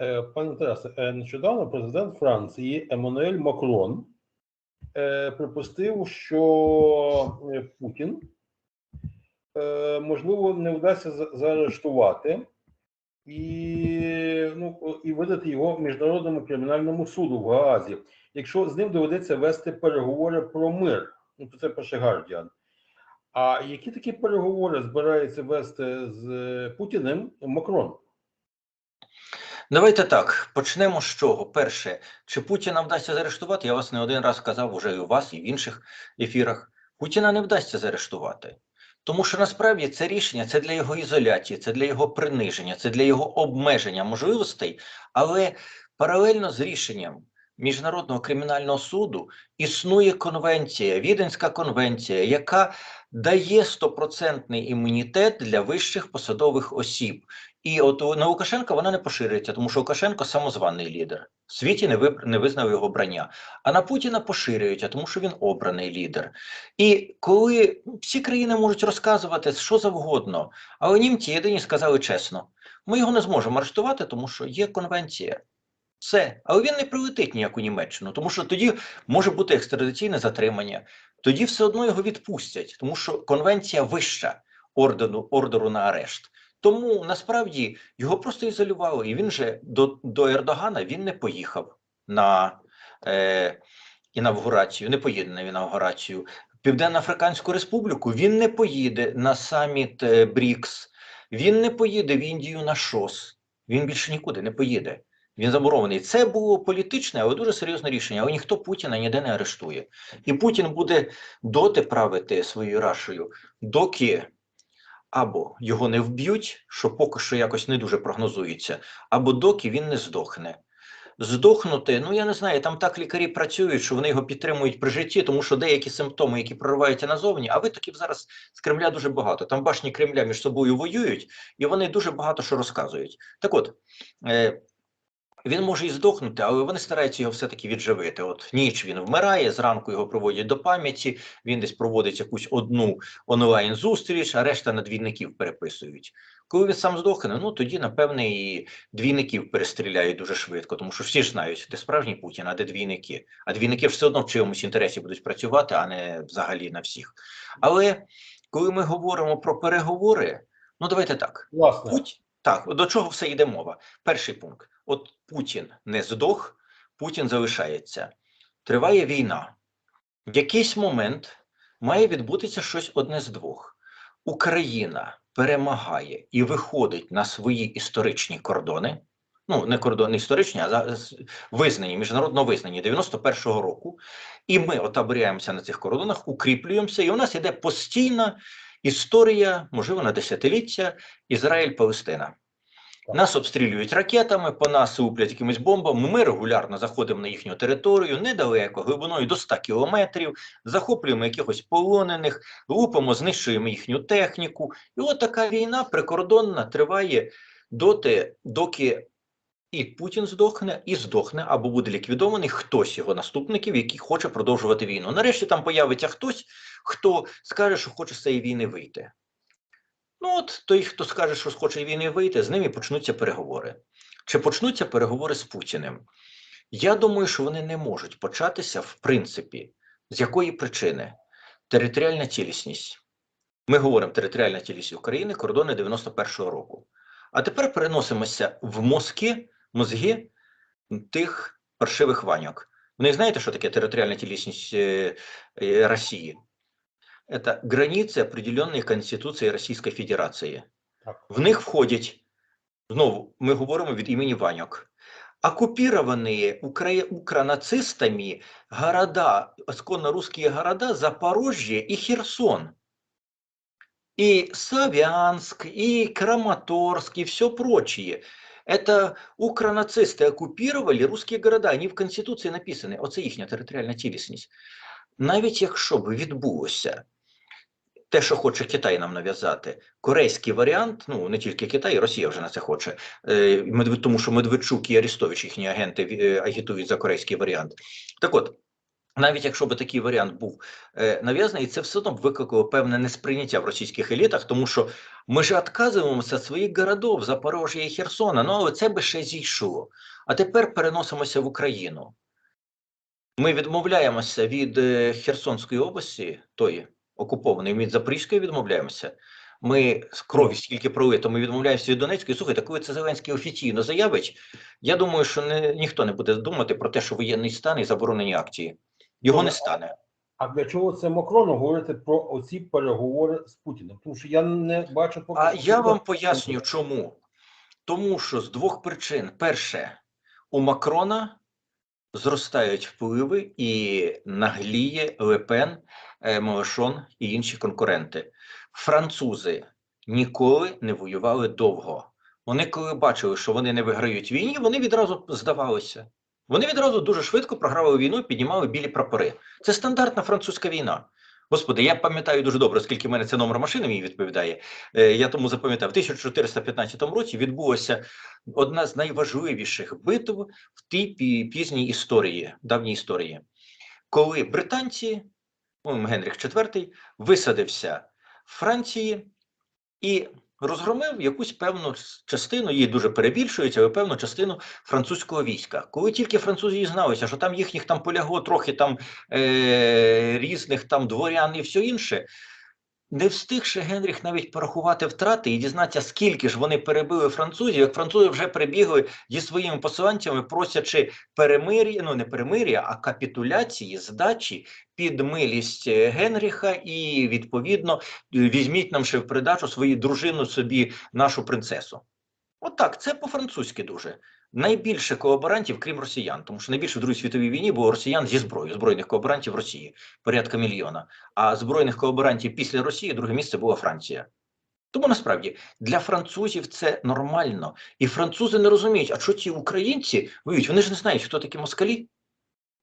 Е, Пане Тарасе, нещодавно президент Франції Еммануель Макрон е, припустив, що е, Путін можливо не вдасться заарештувати і, ну, і видати його міжнародному кримінальному суду в Гаазі, якщо з ним доведеться вести переговори про мир. Ну, то це пише Гардіан. А які такі переговори збирається вести з Путіним Макрон? Давайте так почнемо з чого. Перше, чи Путіна вдасться заарештувати? Я вас не один раз казав уже і у вас, і в інших ефірах. Путіна не вдасться заарештувати. Тому що насправді це рішення це для його ізоляції, це для його приниження, це для його обмеження можливостей, але паралельно з рішенням Міжнародного кримінального суду існує конвенція, Віденська конвенція, яка дає стопроцентний імунітет для вищих посадових осіб. І от на Лукашенка вона не поширюється, тому що Лукашенко самозваний лідер. В світі не вибр- не визнав його брання. А на Путіна поширюється, тому що він обраний лідер. І коли ну, всі країни можуть розказувати що завгодно, але німці єдині сказали чесно: ми його не зможемо арештувати, тому що є конвенція. Все, але він не прилетить ніяк у Німеччину, тому що тоді може бути екстрадиційне затримання. Тоді все одно його відпустять, тому що конвенція вища ордену ордеру на арешт. Тому насправді його просто ізолювали, і він же до, до Ердогана він не поїхав на е, інавгурацію, не поїде на інавгурацію. Південно-Африканську Республіку він не поїде на саміт е, БРІКС, він не поїде в Індію на ШОС. Він більше нікуди не поїде. Він заборонений. Це було політичне, але дуже серйозне рішення. Але ніхто Путіна ніде не арештує. І Путін буде доти правити своєю рашею, доки або його не вб'ють, що поки що якось не дуже прогнозується, або доки він не здохне. Здохнути, ну я не знаю, там так лікарі працюють, що вони його підтримують при житті, тому що деякі симптоми, які прориваються назовні, а витоків зараз з Кремля дуже багато. Там башні Кремля між собою воюють, і вони дуже багато що розказують. Так от. Е, він може і здохнути, але вони стараються його все-таки відживити. От ніч він вмирає, зранку його проводять до пам'яті, він десь проводить якусь одну онлайн-зустріч, а решта на двійників переписують. Коли він сам здохне, ну тоді, напевне, і двійників перестріляють дуже швидко, тому що всі ж знають, де справжній Путін, а де двійники. А двійники ж все одно в чиємусь інтересі будуть працювати, а не взагалі на всіх. Але коли ми говоримо про переговори, ну давайте так. Власне, Путь так, до чого все йде мова? Перший пункт: от Путін не здох, Путін залишається. Триває війна. В якийсь момент має відбутися щось одне з двох: Україна перемагає і виходить на свої історичні кордони. Ну, не кордони історичні, а визнані, міжнародно визнані 91-го року. І ми отаборяємося на цих кордонах, укріплюємося, і у нас іде постійна історія, можливо, на десятиліття Ізраїль-Палестина. Нас обстрілюють ракетами, по нас луплять якимись бомбами. Ми регулярно заходимо на їхню територію недалеко, глибиною до 100 кілометрів, захоплюємо якихось полонених, лупимо, знищуємо їхню техніку. І от така війна прикордонна триває доти, доки і Путін здохне, і здохне, або буде ліквідований хтось його наступників, який хоче продовжувати війну. Нарешті там появиться хтось, хто скаже, що хоче з цієї війни вийти. Ну, от той, хто скаже, що хоче війни вийти, з ним і почнуться переговори. Чи почнуться переговори з Путіним? Я думаю, що вони не можуть початися, в принципі, з якої причини? Територіальна цілісність. Ми говоримо територіальна цілісність України, кордони 91-го року. А тепер переносимося в мозки, мозги тих паршивих ваньок. Вони знаєте, що таке територіальна цілісність е, е, Росії? Это границы, определенные Конституцією Російської Федерації. так. В них входять, знову ми говоримо від імені Ваньок, оккупированные укра... укронацистами города, исконно русские города Запорожье и Херсон. И Славянск, и Краматорск, и все прочее. Это укронацисти оккупировали русські города, вони в Конституції написані. Оце їхня територіальна цілісність. Навіть якщо б відбулося те, що хоче Китай нам нав'язати, корейський варіант, ну не тільки Китай, Росія вже на це хоче, е, Медвед- тому що Медведчук і Арістович, їхні агенти, е, агітують за корейський варіант. Так от, навіть якщо би такий варіант був е, нав'язаний, це все одно б викликало певне несприйняття в російських елітах, тому що ми ж відказуємося від своїх городов Запорожжя і Херсона. Ну але це би ще зійшло. А тепер переносимося в Україну. Ми відмовляємося від е, Херсонської області, тої окупованої, від Запорізької відмовляємося. Ми з крові скільки пролито, ми відмовляємося від Донецької. Слухайте, коли це Зеленський офіційно заявить, я думаю, що не, ніхто не буде думати про те, що воєнний стан і заборонені акції. Його не стане. А для чого це Макрону говорити про оці переговори з Путіним? Тому що я не бачу поки А що я вам поясню, чому. Тому що з двох причин: перше, у Макрона зростають впливи і нагліє Лепен, е, Мелешон і інші конкуренти. Французи ніколи не воювали довго. Вони, коли бачили, що вони не виграють війні, вони відразу здавалися. Вони відразу дуже швидко програли війну і піднімали білі прапори. Це стандартна французька війна. Господи, я пам'ятаю дуже добре, оскільки в мене це номер машини мені відповідає. Е, я тому запам'ятав, в 1415 році відбулася одна з найважливіших битв в тій пізній історії, давній історії, коли британці, Генріх IV, висадився в Франції і розгромив якусь певну частину, її дуже перебільшується, але певну частину французького війська. Коли тільки французи дізналися, що там їхніх там полягло трохи там е- різних там дворян і все інше. Не встигши Генріх навіть порахувати втрати і дізнатися, скільки ж вони перебили французів, як французи вже прибігли зі своїми посиланцями, просячи перемир'я, ну не перемир'я, а капітуляції, здачі під милість Генріха, і відповідно візьміть нам ще в придачу свою дружину собі, нашу принцесу. Отак, це по-французьки дуже. Найбільше колаборантів, крім росіян, тому що найбільше в Другій світовій війні було росіян зі зброєю, збройних колаборантів Росії, порядка мільйона. А збройних колаборантів після Росії друге місце була Франція. Тому насправді для французів це нормально. І французи не розуміють, а що ці українці воюють? Вони ж не знають, хто такі москалі.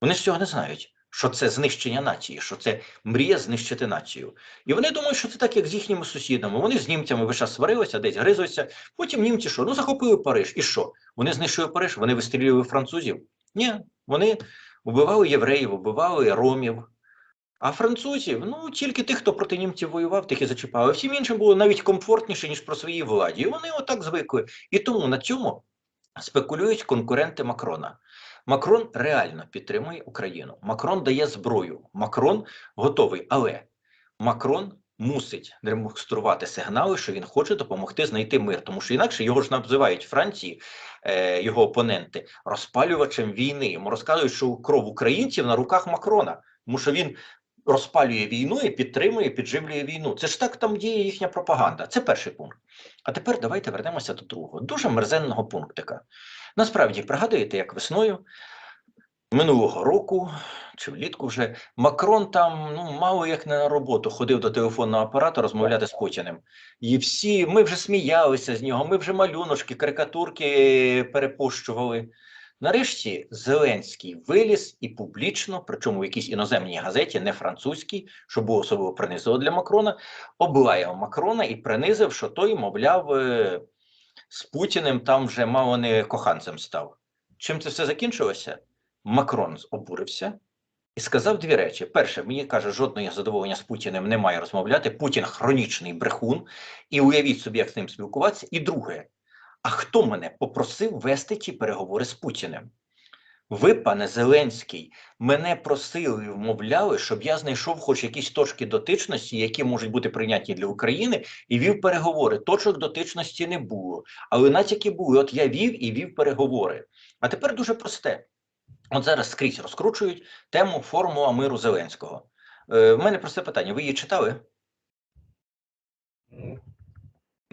Вони ж цього не знають, що це знищення нації, що це мрія знищити націю. І вони думають, що це так, як з їхніми сусідами. Вони з німцями весь сварилися, десь гризуться. Потім німці що? Ну захопили Париж. І що? Вони знищили Париж, вони вистрілювали французів? Ні, вони вбивали євреїв, вбивали ромів. А французів, ну тільки тих, хто проти німців воював, тих і зачіпали. Всім іншим було навіть комфортніше, ніж про своїй владі. І вони отак звикли. І тому на цьому спекулюють конкуренти Макрона. Макрон реально підтримує Україну. Макрон дає зброю. Макрон готовий, але Макрон мусить демонструвати сигнали, що він хоче допомогти знайти мир, тому що інакше його ж називають Франції, е, його опоненти, розпалювачем війни. Йому розказують, що кров українців на руках Макрона, тому що він розпалює війну і підтримує, підживлює війну. Це ж так там діє їхня пропаганда. Це перший пункт. А тепер давайте вернемося до другого, дуже мерзенного пунктика. Насправді, пригадуєте, як весною минулого року чи влітку вже Макрон там ну мало як не на роботу ходив до телефонного апарату розмовляти з Путіним. І всі ми вже сміялися з нього, ми вже малюночки, карикатурки перепощували. Нарешті Зеленський виліз і публічно, причому в якійсь іноземній газеті, не французькій, що було особливо принизило для Макрона, облаяв Макрона і принизив, що той, мовляв, е, з Путіним там вже мало не коханцем став. Чим це все закінчилося? Макрон обурився і сказав дві речі: перше, мені каже, жодного задоволення з Путіним немає розмовляти. Путін хронічний брехун, і уявіть собі, як з ним спілкуватися. І друге, а хто мене попросив вести ті переговори з Путіним? Ви, пане Зеленський, мене просили, вмовляли, щоб я знайшов хоч якісь точки дотичності, які можуть бути прийнятні для України, і вів переговори. Точок дотичності не було, але натяки були. От я вів і вів переговори. А тепер дуже просте. От зараз скрізь розкручують тему формула миру Зеленського. Е, в мене просте питання: ви її читали?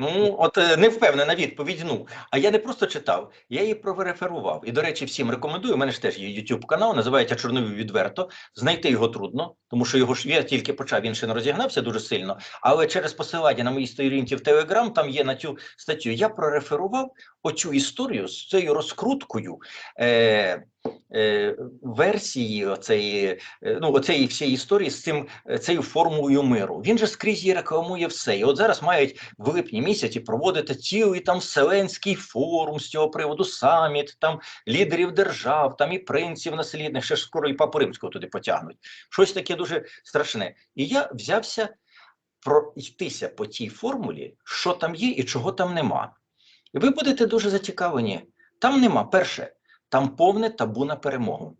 Ну, от е, не впевнена відповідь. Ну, а я не просто читав, я її прореферував. І, до речі, всім рекомендую. У мене ж теж є YouTube канал, називається Чорнові відверто. Знайти його трудно, тому що його ж я тільки почав, він ще не розігнався дуже сильно. Але через посилання на моїй сторінці в Telegram там є на цю статтю. Я прореферував оцю історію з цією розкруткою е, версії оцеї, е, ну, оцеї всієї історії з цим е, цією формулою миру. Він же скрізь її рекламує все. І от зараз мають в липні місяці проводити цілий там вселенський форум з цього приводу, саміт, там лідерів держав, там і принців наслідних, ще ж скоро і папу римського туди потягнуть. Щось таке дуже страшне. І я взявся пройтися по тій формулі, що там є і чого там нема. І ви будете дуже зацікавлені. Там нема перше, там повне табу на перемогу.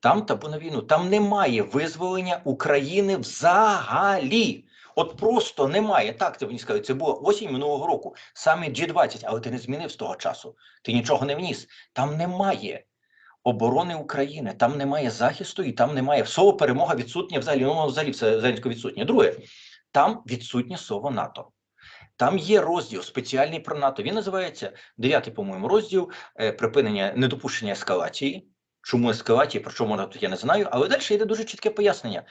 Там табу на війну. Там немає визволення України взагалі. От просто немає. Так, ти мені сказали, це було осінь минулого року, саме G20, але ти не змінив з того часу. Ти нічого не вніс. Там немає оборони України, там немає захисту і там немає слово перемога відсутнє взагалі. Ну, взагалі все Зеленського відсутнє. Друге, там відсутнє слово НАТО. Там є розділ спеціальний про НАТО. Він називається дев'ятий, по-моєму, розділ е, припинення недопущення ескалації. Чому ескалації, про що можна тут я не знаю, але далі йде дуже чітке пояснення.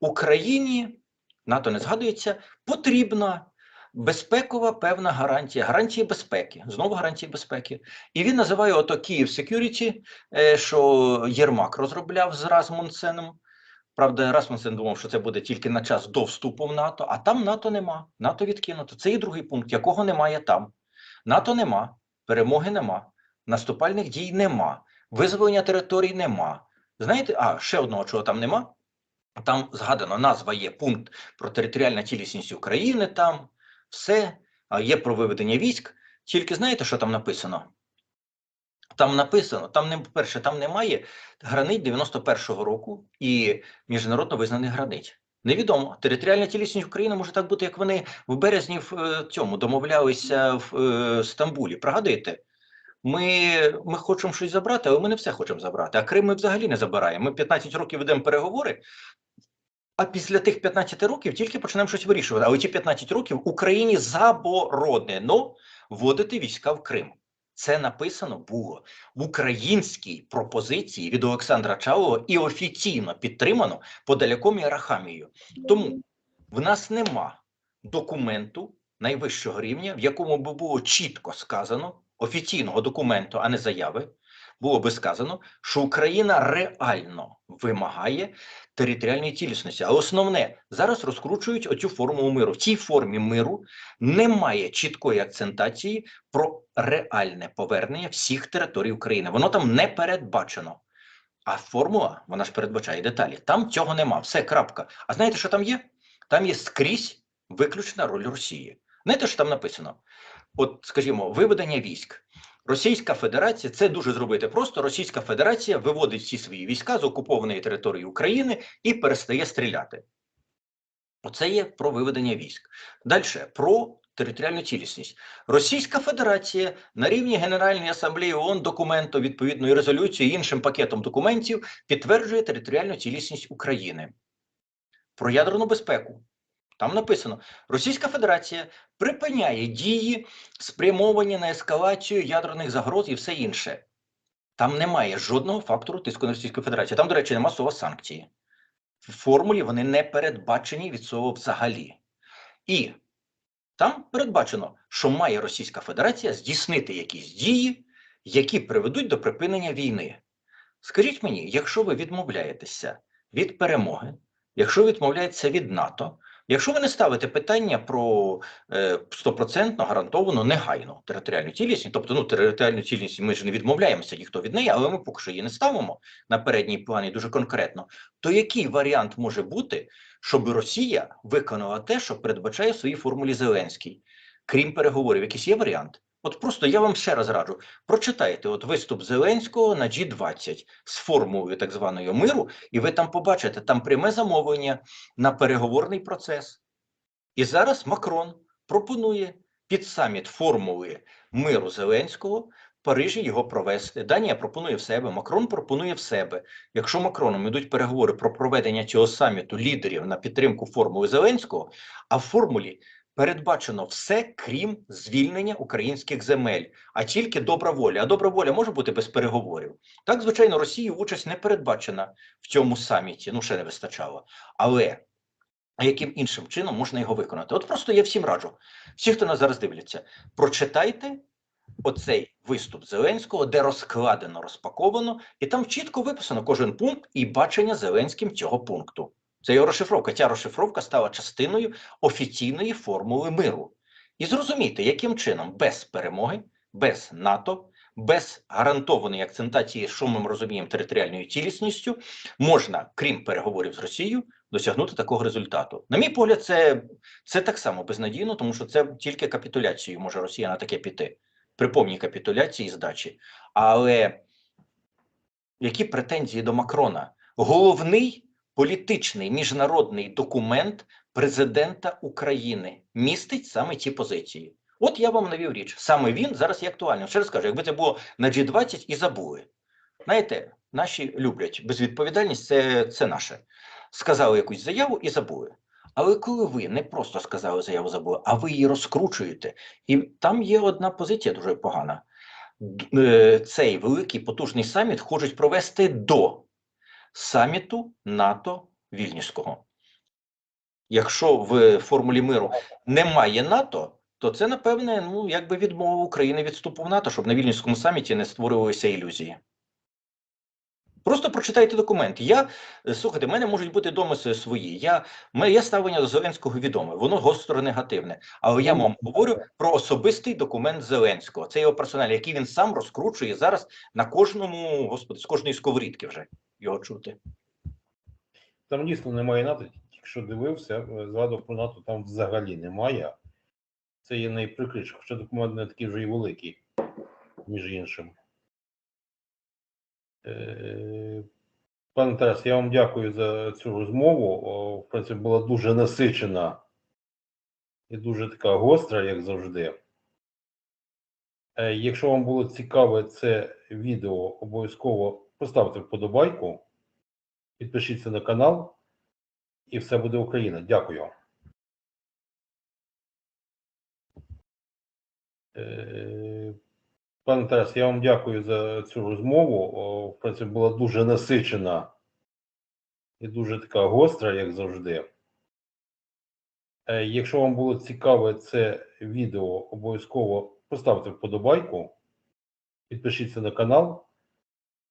Україні НАТО не згадується, потрібна безпекова певна гарантія, гарантії безпеки. Знову гарантії безпеки. І він називає ото Київ Security, е, що Єрмак розробляв з Расмунсеном. Правда, Расмунсен думав, що це буде тільки на час до вступу в НАТО, а там НАТО нема. НАТО відкинуто. Це і другий пункт, якого немає там. НАТО нема, перемоги нема, наступальних дій нема, визволення територій нема. Знаєте, а ще одного, чого там нема. Там згадано, назва є пункт про територіальну цілісність України, там все, є про виведення військ. Тільки знаєте, що там написано? Там написано, там не перше, там немає границь 91-го року і міжнародно визнаних границь. Невідомо. Територіальна цілісність України може так бути, як вони в березні в е, цьому домовлялися в е, Стамбулі. Пригадуєте? Ми, ми хочемо щось забрати, але ми не все хочемо забрати. А Крим ми взагалі не забираємо. Ми 15 років ведемо переговори, а після тих 15 років тільки почнемо щось вирішувати. Але ті 15 років Україні заборонено вводити війська в Крим. Це написано було в українській пропозиції від Олександра Чалова і офіційно підтримано Подаляком і. Тому в нас нема документу найвищого рівня, в якому би було чітко сказано офіційного документу, а не заяви, було би сказано, що Україна реально вимагає територіальної цілісності. А основне зараз розкручують оцю формулу миру. В цій формі миру немає чіткої акцентації про реальне повернення всіх територій України. Воно там не передбачено. А формула вона ж передбачає деталі. Там цього нема. Все крапка. А знаєте, що там є? Там є скрізь виключна роль Росії. Знаєте, що там написано? От, скажімо, виведення військ. Російська Федерація це дуже зробити просто. Російська Федерація виводить всі свої війська з окупованої території України і перестає стріляти. Оце є про виведення військ. Далі про територіальну цілісність. Російська Федерація на рівні Генеральної асамблеї ООН документу відповідної резолюції іншим пакетом документів підтверджує територіальну цілісність України. Про ядерну безпеку. Там написано: Російська Федерація припиняє дії, спрямовані на ескалацію ядерних загроз і все інше. Там немає жодного фактору тиску на Російську Федерацію. Там, до речі, нема слова санкції. В формулі вони не передбачені від слова взагалі. І там передбачено, що має Російська Федерація здійснити якісь дії, які приведуть до припинення війни. Скажіть мені, якщо ви відмовляєтеся від перемоги, якщо відмовляєтеся від НАТО, якщо ви не ставите питання про е, стопроцентно гарантовану негайну територіальну цілісність, тобто ну територіальну цілісність ми ж не відмовляємося ніхто від неї, але ми поки що її не ставимо на передній плані дуже конкретно, то який варіант може бути, щоб Росія виконала те, що передбачає в своїй формулі Зеленський, крім переговорів, якийсь є варіант? От просто я вам ще раз раджу, прочитайте от виступ Зеленського на G20 з формулою так званої миру, і ви там побачите там пряме замовлення на переговорний процес. І зараз Макрон пропонує під саміт формули миру Зеленського Парижі його провести. Данія пропонує в себе, Макрон пропонує в себе. Якщо Макроном йдуть переговори про проведення цього саміту лідерів на підтримку формули Зеленського, а в формулі передбачено все, крім звільнення українських земель, а тільки добра воля. А добра воля може бути без переговорів. Так, звичайно, Росії участь не передбачена в цьому саміті. Ну ще не вистачало. Але яким іншим чином можна його виконати? От просто я всім раджу, всі, хто нас зараз дивляться, прочитайте оцей виступ Зеленського, де розкладено, розпаковано, і там чітко виписано кожен пункт і бачення Зеленським цього пункту. Це його розшифровка. Ця розшифровка стала частиною офіційної формули миру. І зрозумійте, яким чином без перемоги, без НАТО, без гарантованої акцентації, що ми розуміємо, територіальною цілісністю, можна, крім переговорів з Росією, досягнути такого результату. На мій погляд, це, це так само безнадійно, тому що це тільки капітуляцією може Росія на таке піти. При повній капітуляції і здачі. Але які претензії до Макрона? Головний політичний міжнародний документ президента України містить саме ці позиції. От я вам навів річ. Саме він зараз є актуальним. Ще раз кажу, якби це було на G20 і забули. Знаєте, наші люблять безвідповідальність, це, це наше. Сказали якусь заяву і забули. Але коли ви не просто сказали заяву забули, а ви її розкручуєте, і там є одна позиція дуже погана. Е, Цей великий потужний саміт хочуть провести до саміту НАТО Вільнюського. Якщо в формулі миру немає НАТО, то це, напевне, ну, якби відмова України від вступу в НАТО, щоб на Вільнюському саміті не створювалися ілюзії. Просто прочитайте документ. Я е, слухайте, в мене можуть бути домисли свої. Я моє ставлення до Зеленського відоме, воно гостро негативне. Але я вам говорю про особистий документ Зеленського. Це його персоналі, який він сам розкручує зараз на кожному, господи, з кожної сковорідки вже його чути. Там дійсно немає НАТО, тільки що дивився, е, згадував про НАТО, там взагалі немає. Це є найприкріше, хоча документ не такий вже і великий, між іншим. Е, Пане Тарас, я вам дякую за цю розмову. В принципі, була дуже насичена і дуже така гостра, як завжди. Е, Якщо вам було цікаве це відео, обов'язково поставте вподобайку, підпишіться на канал, і все буде Україна. Дякую. Е, Пане Тарас, я вам дякую за цю розмову. В принципі, була дуже насичена і дуже така гостра, як завжди. Е, Якщо вам було цікаве це відео, обов'язково поставте вподобайку, підпишіться на канал,